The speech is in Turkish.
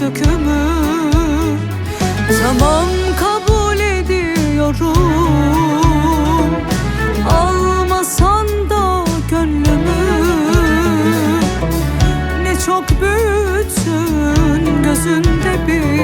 dökümü Tamam kabul ediyorum. Almasan da gönlümü. Ne çok büyütün gözünde bir